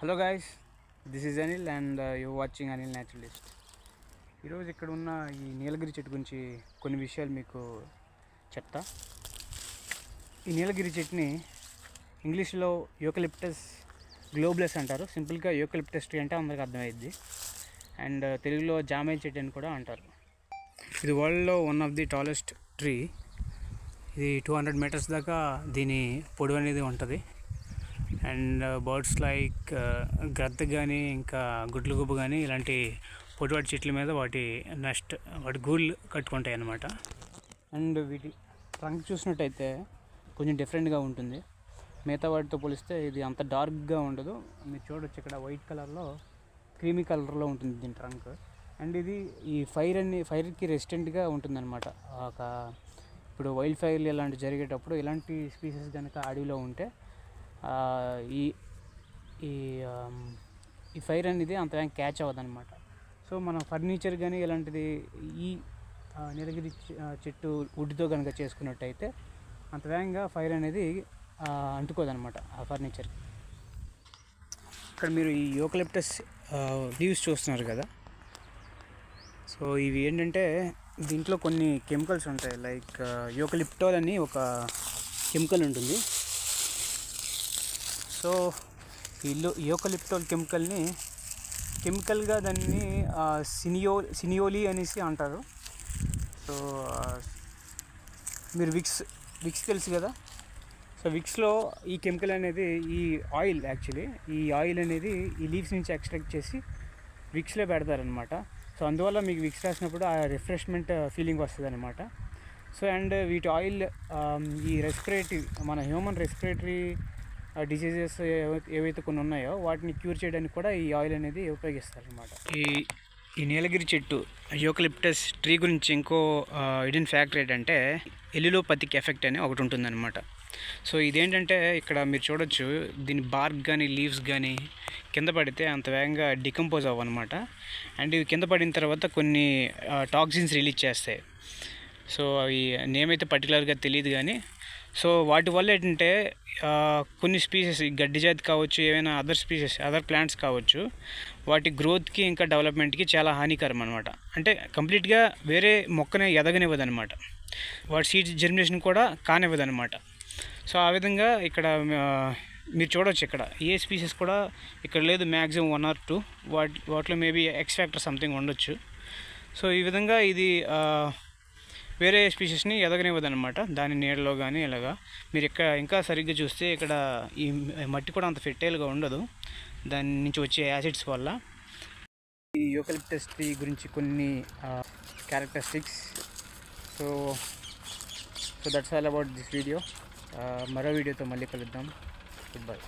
Hello guys this is Anil and you watching Anil naturalist ఈరోజు ఇక్కడ ఉన్న ఈ నీలగిరి చెట్టు గురించి కొన్ని విషయాలు మీకు చెప్తా. ఈ నీలగిరి చెట్టుని ఇంగ్లీష్లో యూకలిప్టస్ గ్లోబ్లెస్ అంటారు. సింపుల్గా యూకలిప్టస్ ట్రీ అంటే అందరికి అర్థమైద్ది. అండ్ uh, తెలుగులో జామాయి చెట్టు అని కూడా అంటారు. ఇది వరల్డ్లో one of the tallest tree. ఇది టూ హండ్రెడ్ మీటర్స్ దాకా దీని పొడవు అనేది ఉంటుంది. అండ్ బర్డ్స్ లైక్ గ్రద్ద కానీ ఇంకా గుడ్లు గుబ్బు కానీ ఇలాంటి పొడివాటి చెట్ల మీద వాటి నెస్ట్ వాటి గూళ్ళు కట్టుకుంటాయి అన్నమాట అండ్ వీటి ట్రంక్ చూసినట్టయితే కొంచెం డిఫరెంట్గా ఉంటుంది. మిగతా వాటితో పోలిస్తే ఇది అంత డార్క్గా ఉండదు. మీరు చూడొచ్చు ఇక్కడ వైట్ కలర్లో క్రీమీ కలర్లో ఉంటుంది దీని ట్రంక్ అండ్ ఇది ఈ ఫైర్ అన్ని ఫైర్కి రెసిస్టెంట్గా ఉంటుందన్నమాట. ఒక ఇప్పుడు వైల్డ్ ఫైర్లు ఇలాంటి జరిగేటప్పుడు ఇలాంటి స్పీసెస్ కనుక అడవిలో ఉంటే ఈ ఈ ఈ ఫైర్ అనేది అంత క్యాచ్ అవ్వదన్నమాట. సో మనం ఫర్నిచర్ కానీ ఇలాంటిది ఈ నీలగిరి చెట్టు వుడ్తో కనుక చేసుకున్నట్టయితే అంత వేగంగా ఫైర్ అనేది అంటుకోదనమాట అంటుకోదన్నమాట ఆ ఫర్నిచర్కి. ఇక్కడ మీరు ఈ యోకలిప్టస్ లీవ్స్ చూస్తున్నారు కదా? సో ఇవి ఏంటంటే దీంట్లో కొన్ని కెమికల్స్ ఉంటాయి. లైక్ యోకలిప్టోల్ అని ఒక కెమికల్ ఉంటుంది. సో ఈ యోకలిప్టోల్ కెమికల్ని కెమికల్గా దాన్ని సినియో సినియోలి అనేసి అంటారు. సో మీరు విక్స్ విక్స్ తెలుసు కదా? సో విక్స్లో ఈ కెమికల్ అనేది ఈ ఆయిల్ యాక్చువల్లీ ఈ ఆయిల్ అనేది ఈ లీవ్స్ నుంచి ఎక్స్ట్రాక్ట్ చేసి విక్స్లో పెడతారనమాట సో అందువల్ల మీకు విక్స్ రాసినప్పుడు ఆ రిఫ్రెష్మెంట్ ఫీలింగ్ వస్తుంది అనమాట సో అండ్ వీటి ఆయిల్ ఈ రెస్పిరేటరీ మన హ్యూమన్ రెస్పిరేటరీ డిసీజెస్ ఏవైతే కొన్ని ఉన్నాయో వాటిని క్యూర్ చేయడానికి కూడా ఈ ఆయిల్ అనేది ఉపయోగిస్తారనమాట ఈ ఈ నీలగిరి చెట్టు యోకలిప్టస్ ట్రీ గురించి ఇంకో ఇడిన్ ఫ్యాక్ట్ ఏంటంటే ఎల్లులోపతిక్ ఎఫెక్ట్ అని ఒకటి ఉంటుందన్నమాట. సో ఇదేంటంటే ఇక్కడ మీరు చూడొచ్చు దీని బార్క్ కానీ లీవ్స్ కానీ కింద పడితే అంత వేగంగా డికంపోజ్ అవ్వనమాట. అండ్ ఇవి కింద పడిన తర్వాత కొన్ని టాక్సిన్స్ రిలీజ్ చేస్తాయి. సో అవి నేమైతే పర్టికులర్గా తెలియదు కానీ సో వాటి వల్ల ఏంటంటే కొన్ని స్పీసెస్ ఈ గడ్డి జాతి కావచ్చు ఏవైనా అదర్ స్పీసెస్ అదర్ ప్లాంట్స్ కావచ్చు వాటి గ్రోత్కి ఇంకా డెవలప్మెంట్కి చాలా హానికరం అనమాట అంటే కంప్లీట్గా వేరే మొక్కనే ఎదగనివ్వదనమాట వాటి సీడ్ జర్మినేషన్ కూడా కానివ్వదు అనమాట సో ఆ విధంగా ఇక్కడ మీరు చూడవచ్చు ఇక్కడ. ఏ స్పీసెస్ కూడా ఇక్కడ లేదు మ్యాక్సిమం వన్ ఆర్ టూ వాటి వాటిలో మేబీ ఎక్స్ ఫ్యాక్టర్ సంథింగ్ ఉండొచ్చు. సో ఈ విధంగా ఇది వేరే స్పీషెస్ని ఎదగనివ్వదన్నమాట. దాని నీడలో కానీ ఇలాగా. మీరు ఇక్కడ ఇంకా సరిగ్గా చూస్తే ఇక్కడ ఈ మట్టి కూడా అంత ఫెర్టైల్గా ఉండదు. దాని నుంచి వచ్చే యాసిడ్స్ వల్ల. ఈ యూకలిప్టస్ ట్రీ గురించి కొన్ని characteristics so so that's all about this video మరో వీడియోతో మళ్ళీ కలుద్దాం. Good bye